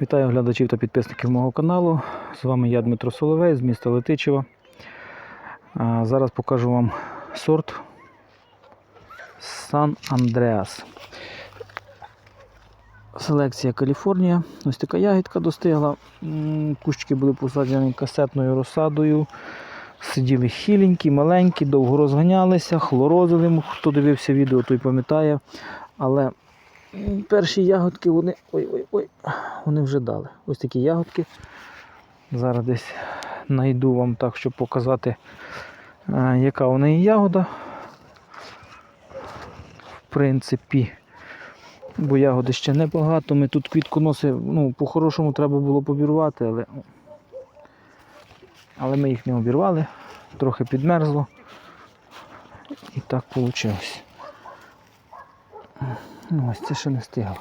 Вітаю глядачів та підписників мого каналу. З вами я Дмитро Соловей з міста Летичево. А, Зараз покажу вам сорт Сан Андреас. Селекція Каліфорнія. Ось така ягідка достигла. Кущики були посаджені касетною розсадою. Сиділи хіленькі, маленькі, довго розганялися, хлорозили. Хто дивився відео, той пам'ятає. Але перші ягодки вони. Ой-ой-ой, вони вже дали. Ось такі ягодки. Зараз десь знайду вам так, щоб показати, е, яка у неї ягода. В принципі, бо ягоди ще небагато. Ми тут квітконоси, ну, по-хорошому треба було побірвати, але, але ми їх не обірвали, трохи підмерзло. І так вийшло. Ну, ось це ще не стигло.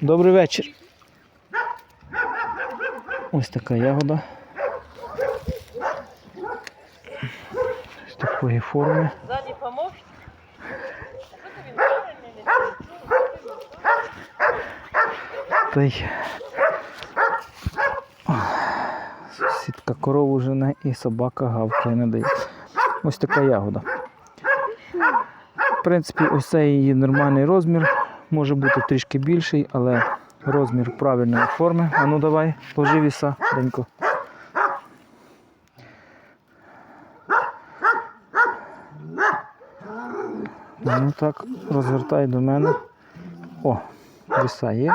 Добрий вечір. Ось така ягода. Ось такої форми. Він не Та й сітка корову жене і собака гавкає не дає. Ось така ягода. В принципі, ось її нормальний розмір. Може бути трішки більший, але розмір правильної форми. А ну давай, ложи віса, Денько. Ну так, розвертай до мене. О, віса є.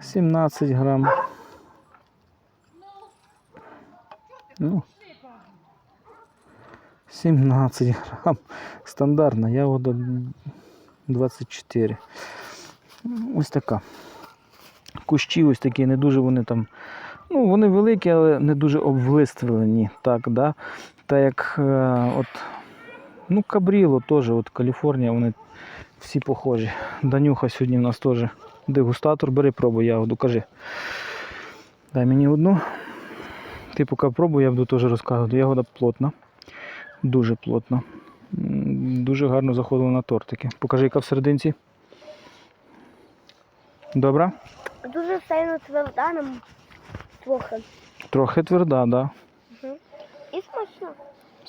17 грам. Ну, 17 грам. Стандартна ягода 24. Ось така. Кущі ось такі, не дуже вони там. Ну, вони великі, але не дуже обвлиствлені. Так, да? Та як е, от, ну, Кабріло теж, от Каліфорнія, вони всі похожі. Данюха сьогодні в нас теж дегустатор. Бери пробуй ягоду, кажи. Дай мені одну. Ти поки пробуй, я буду теж розказувати. Ягода плотна. Дуже плотна. М, Дуже гарно заходила на тортики. Покажи, яка всерединці. Добра? Дуже сильно тверда нам трохи. Трохи тверда, так. Да. І смачно.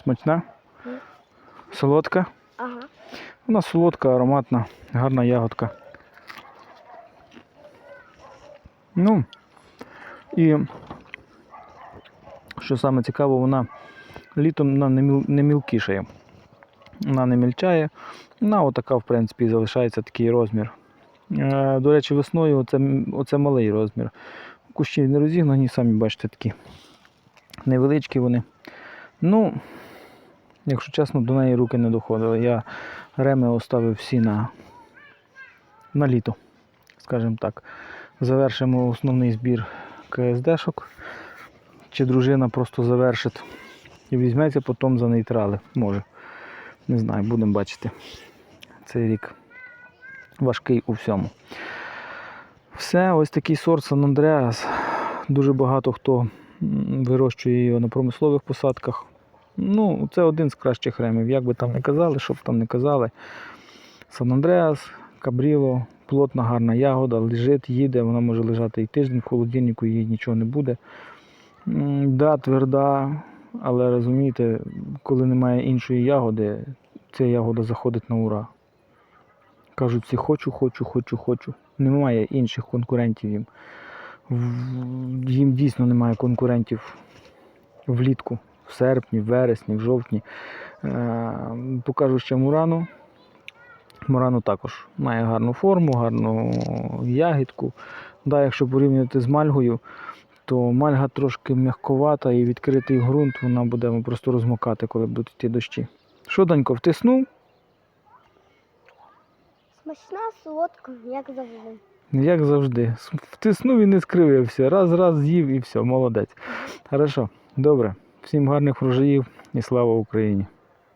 Смачна? Мгм. Солодка? Ага. Вона солодка, ароматна, гарна ягодка. Ну, і що саме цікаво, вона літом вона не, міл, не мілкішає. Вона не мільчає. Вона отака, в принципі, залишається такий розмір. Е, до речі, весною оце, оце малий розмір. Кущі не розігнані, самі бачите, такі невеличкі вони. Ну, якщо чесно, до неї руки не доходили. Я реми оставив всі на, на літо, скажімо так. Завершимо основний збір КСДшок. Чи дружина просто завершить і візьметься потім за нейтрали. Може. Не знаю, будемо бачити. Цей рік важкий у всьому. Все, ось такий сорт Сан Андреас. Дуже багато хто вирощує його на промислових посадках. Ну, це один з кращих ремів. Як би там не казали, що б там не казали. Сан Андреас, Кабріло, плотна, гарна ягода, лежить, їде, вона може лежати і тиждень в холодильнику, їй нічого не буде. Да, тверда, але розумієте, коли немає іншої ягоди, ця ягода заходить на ура. Кажуть всі хочу, хочу, хочу, хочу. Немає інших конкурентів їм. Їм дійсно немає конкурентів влітку, в серпні, в вересні, в жовтні. Е, Покажу ще Мурану. Мурану також має гарну форму, гарну ягідку. Да, якщо порівнювати з мальгою, то мальга трошки м'яковата і відкритий ґрунт вона буде просто розмокати, коли будуть йти дощі. Що, Данько, втиснув? Смачна, солодка, як завжди. Як завжди. Втиснув і не скривився. Раз, раз з'їв і все, молодець. Хорошо, добре. Всім гарних врожаїв і слава Україні!